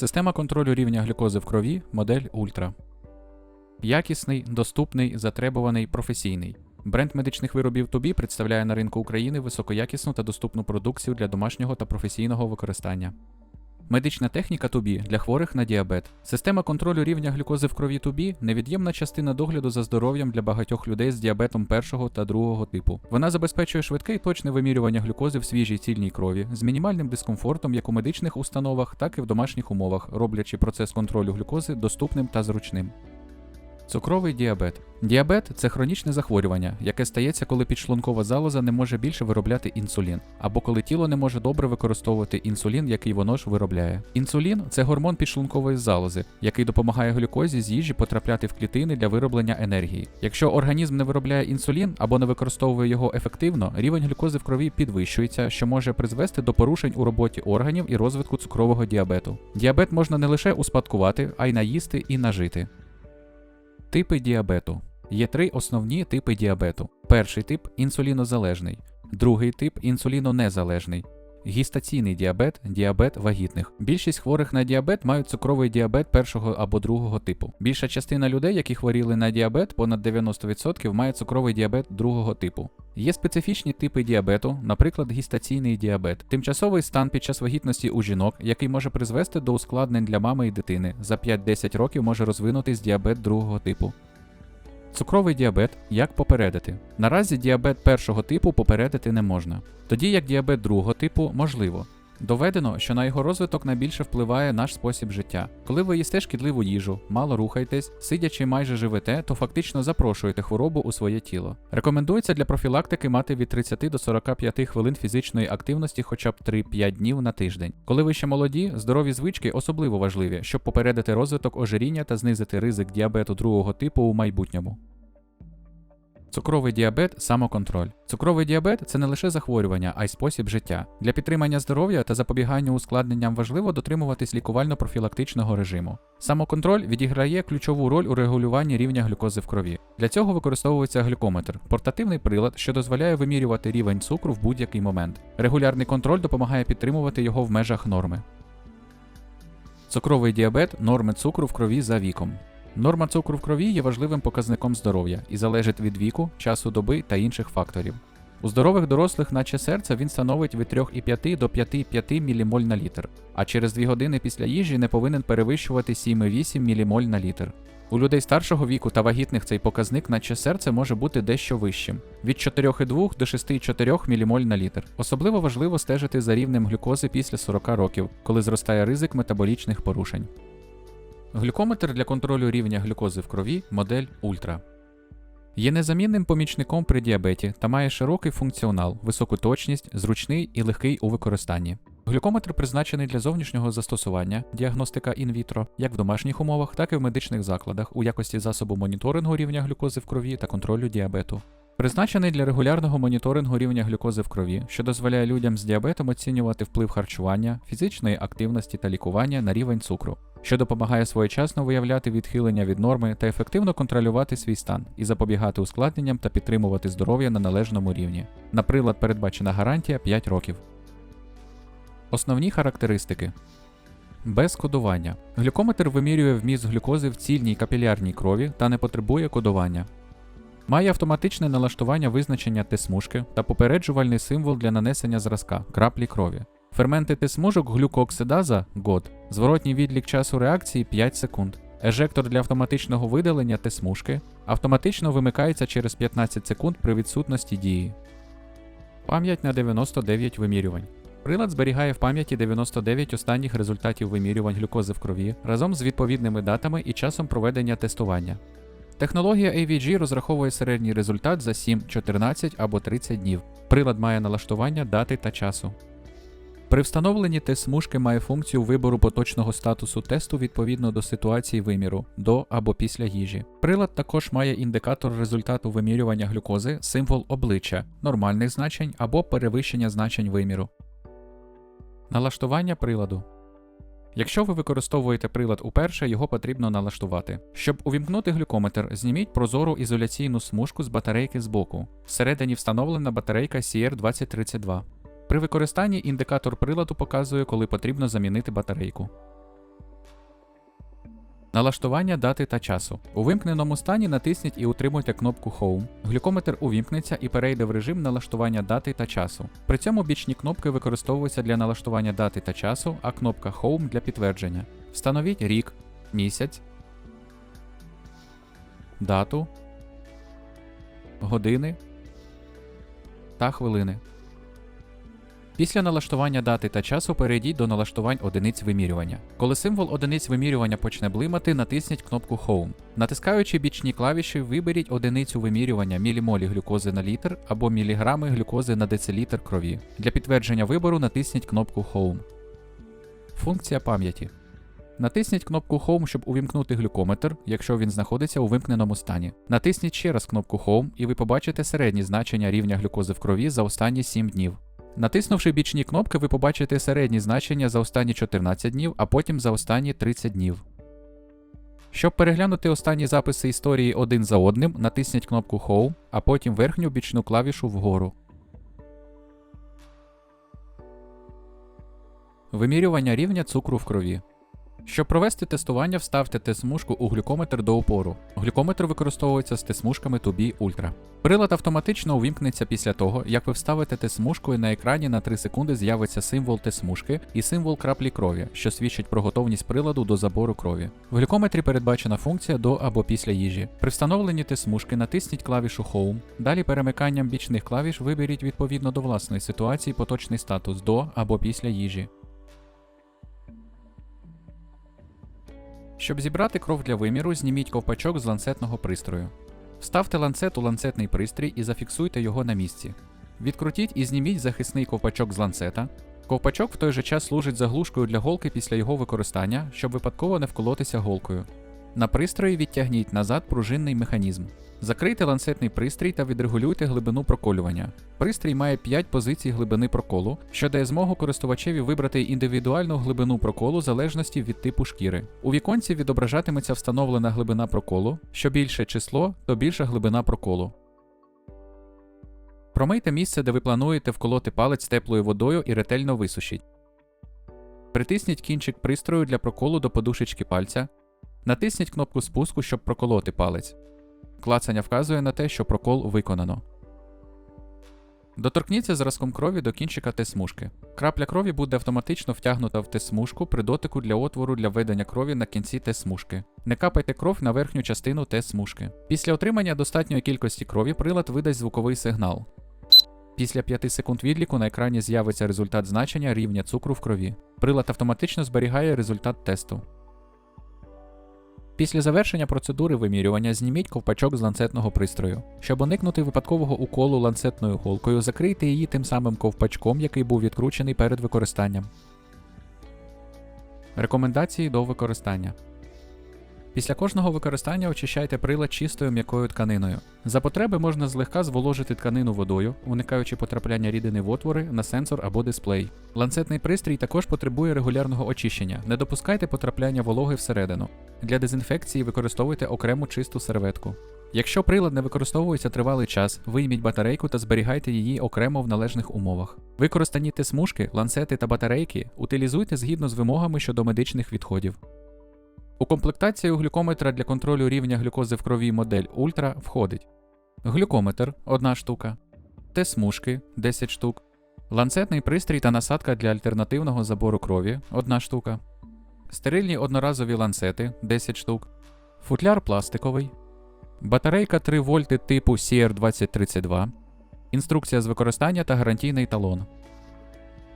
Система контролю рівня глюкози в крові, модель Ультра. Якісний, доступний, затребуваний, професійний. Бренд медичних виробів Тобі представляє на ринку України високоякісну та доступну продукцію для домашнього та професійного використання. Медична техніка Тобі для хворих на діабет. Система контролю рівня глюкози в крові Тобі невід'ємна частина догляду за здоров'ям для багатьох людей з діабетом першого та другого типу. Вона забезпечує швидке і точне вимірювання глюкози в свіжій цільній крові з мінімальним дискомфортом як у медичних установах, так і в домашніх умовах, роблячи процес контролю глюкози доступним та зручним. Цукровий діабет. Діабет це хронічне захворювання, яке стається, коли підшлункова залоза не може більше виробляти інсулін, або коли тіло не може добре використовувати інсулін, який воно ж виробляє. Інсулін це гормон підшлункової залози, який допомагає глюкозі з їжі потрапляти в клітини для вироблення енергії. Якщо організм не виробляє інсулін або не використовує його ефективно, рівень глюкози в крові підвищується, що може призвести до порушень у роботі органів і розвитку цукрового діабету. Діабет можна не лише успадкувати, а й наїсти і нажити. Типи діабету. Є три основні типи діабету. Перший тип інсулінозалежний, другий тип інсулінонезалежний. Гістаційний діабет діабет вагітних. Більшість хворих на діабет мають цукровий діабет першого або другого типу. Більша частина людей, які хворіли на діабет, понад 90% мають цукровий діабет другого типу. Є специфічні типи діабету, наприклад, гістаційний діабет, тимчасовий стан під час вагітності у жінок, який може призвести до ускладнень для мами і дитини. За 5-10 років може розвинутись діабет другого типу. Цукровий діабет як попередити. Наразі діабет першого типу попередити не можна. Тоді як діабет другого типу можливо. Доведено, що на його розвиток найбільше впливає наш спосіб життя. Коли ви їсте шкідливу їжу, мало рухаєтесь, сидячи майже живете, то фактично запрошуєте хворобу у своє тіло. Рекомендується для профілактики мати від 30 до 45 хвилин фізичної активності хоча б 3-5 днів на тиждень. Коли ви ще молоді, здорові звички особливо важливі, щоб попередити розвиток ожиріння та знизити ризик діабету другого типу у майбутньому. Цукровий діабет самоконтроль. Цукровий діабет це не лише захворювання, а й спосіб життя. Для підтримання здоров'я та запобігання ускладненням важливо дотримуватись лікувально-профілактичного режиму. Самоконтроль відіграє ключову роль у регулюванні рівня глюкози в крові. Для цього використовується глюкометр портативний прилад, що дозволяє вимірювати рівень цукру в будь-який момент. Регулярний контроль допомагає підтримувати його в межах норми. Цукровий діабет норми цукру в крові за віком. Норма цукру в крові є важливим показником здоров'я і залежить від віку, часу доби та інших факторів. У здорових дорослих, наче серця, він становить від 3,5 до 5,5 ммоль на літр, а через 2 години після їжі не повинен перевищувати 7,8 ммоль на літр. У людей старшого віку та вагітних цей показник, наче серце, може бути дещо вищим від 4,2 до 6,4 ммоль на літр. Особливо важливо стежити за рівнем глюкози після 40 років, коли зростає ризик метаболічних порушень. Глюкометр для контролю рівня глюкози в крові модель Ультра. Є незамінним помічником при діабеті та має широкий функціонал, високу точність, зручний і легкий у використанні. Глюкометр призначений для зовнішнього застосування, діагностика інвітро, як в домашніх умовах, так і в медичних закладах у якості засобу моніторингу рівня глюкози в крові та контролю діабету. Призначений для регулярного моніторингу рівня глюкози в крові, що дозволяє людям з діабетом оцінювати вплив харчування, фізичної активності та лікування на рівень цукру, що допомагає своєчасно виявляти відхилення від норми та ефективно контролювати свій стан і запобігати ускладненням та підтримувати здоров'я на належному рівні. Наприклад, передбачена гарантія 5 років. Основні характеристики. Без кодування. Глюкометр вимірює вміст глюкози в цільній капілярній крові та не потребує кодування. Має автоматичне налаштування визначення Т-смужки та попереджувальний символ для нанесення зразка краплі крові. Ферменти Т-смужок глюкооксидаза ГОД, зворотній відлік часу реакції 5 секунд. Ежектор для автоматичного видалення Т-смужки автоматично вимикається через 15 секунд при відсутності дії. Пам'ять на 99 вимірювань. Прилад зберігає в пам'яті 99 останніх результатів вимірювань глюкози в крові разом з відповідними датами і часом проведення тестування. Технологія AVG розраховує середній результат за 7, 14 або 30 днів. Прилад має налаштування дати та часу. При встановленні тест-смужки має функцію вибору поточного статусу тесту відповідно до ситуації виміру до або після їжі. Прилад також має індикатор результату вимірювання глюкози, символ обличчя, нормальних значень або перевищення значень виміру. Налаштування приладу. Якщо ви використовуєте прилад уперше, його потрібно налаштувати. Щоб увімкнути глюкометр, зніміть прозору ізоляційну смужку з батарейки збоку. Всередині встановлена батарейка CR2032. При використанні індикатор приладу показує, коли потрібно замінити батарейку. Налаштування дати та часу. У вимкненому стані натисніть і утримуйте кнопку Home. Глюкометр увімкнеться і перейде в режим налаштування дати та часу. При цьому бічні кнопки використовуються для налаштування дати та часу, а кнопка Home для підтвердження. Встановіть рік, місяць, дату, години та хвилини. Після налаштування дати та часу перейдіть до налаштувань одиниць вимірювання. Коли символ одиниць вимірювання почне блимати, натисніть кнопку Home. Натискаючи бічні клавіші, виберіть одиницю вимірювання мілімолі глюкози на літр або міліграми глюкози на децилітр крові. Для підтвердження вибору натисніть кнопку Home. Функція пам'яті. Натисніть кнопку Home, щоб увімкнути глюкометр, якщо він знаходиться у вимкненому стані. Натисніть ще раз кнопку Home, і ви побачите середні значення рівня глюкози в крові за останні 7 днів. Натиснувши бічні кнопки, ви побачите середні значення за останні 14 днів, а потім за останні 30 днів. Щоб переглянути останні записи історії один за одним, натисніть кнопку Home, а потім верхню бічну клавішу вгору. Вимірювання рівня цукру в крові. Щоб провести тестування, вставте тест-смужку у глюкометр до опору. Глюкометр використовується з тест-смужками Ultra. Прилад автоматично увімкнеться після того, як ви вставите тест-смужку і на екрані на 3 секунди з'явиться символ тест-смужки і символ краплі крові, що свідчить про готовність приладу до забору крові. В глюкометрі передбачена функція до або після їжі. При встановленні тест-смужки натисніть клавішу Home. Далі перемиканням бічних клавіш виберіть відповідно до власної ситуації поточний статус до або після їжі. Щоб зібрати кров для виміру, зніміть ковпачок з ланцетного пристрою. Вставте ланцет у ланцетний пристрій і зафіксуйте його на місці. Відкрутіть і зніміть захисний ковпачок з ланцета. Ковпачок в той же час служить заглушкою для голки після його використання, щоб випадково не вколотися голкою. На пристрої відтягніть назад пружинний механізм. Закрийте ланцетний пристрій та відрегулюйте глибину проколювання. Пристрій має 5 позицій глибини проколу, що дає змогу користувачеві вибрати індивідуальну глибину проколу залежності від типу шкіри. У віконці відображатиметься встановлена глибина проколу. Що більше число, то більша глибина проколу. Промийте місце, де ви плануєте вколоти палець теплою водою і ретельно висушіть. Притисніть кінчик пристрою для проколу до подушечки пальця. Натисніть кнопку спуску, щоб проколоти палець. Клацання вказує на те, що прокол виконано. Доторкніться зразком крові до кінчика Т-смужки. Крапля крові буде автоматично втягнута в Т-смужку при дотику для отвору для введення крові на кінці Т-смужки. Не капайте кров на верхню частину Т-смужки. Після отримання достатньої кількості крові прилад видасть звуковий сигнал. Після 5 секунд відліку на екрані з'явиться результат значення рівня цукру в крові. Прилад автоматично зберігає результат тесту. Після завершення процедури вимірювання зніміть ковпачок з ланцетного пристрою. Щоб уникнути випадкового уколу ланцетною голкою, закрийте її тим самим ковпачком, який був відкручений перед використанням. Рекомендації до використання. Після кожного використання очищайте прилад чистою м'якою тканиною. За потреби можна злегка зволожити тканину водою, уникаючи потрапляння рідини в отвори на сенсор або дисплей. Ланцетний пристрій також потребує регулярного очищення. Не допускайте потрапляння вологи всередину. Для дезінфекції використовуйте окрему чисту серветку. Якщо прилад не використовується тривалий час, вийміть батарейку та зберігайте її окремо в належних умовах. Використані смужки, ланцети та батарейки утилізуйте згідно з вимогами щодо медичних відходів. У комплектацію глюкометра для контролю рівня глюкози в крові модель Ультра входить глюкометр 1 штука, Т-смужки 10 штук, ланцетний пристрій та насадка для альтернативного забору крові 1 штука, стерильні одноразові ланцети 10 штук, футляр пластиковий, батарейка 3 вольти типу CR2032, інструкція з використання та гарантійний талон.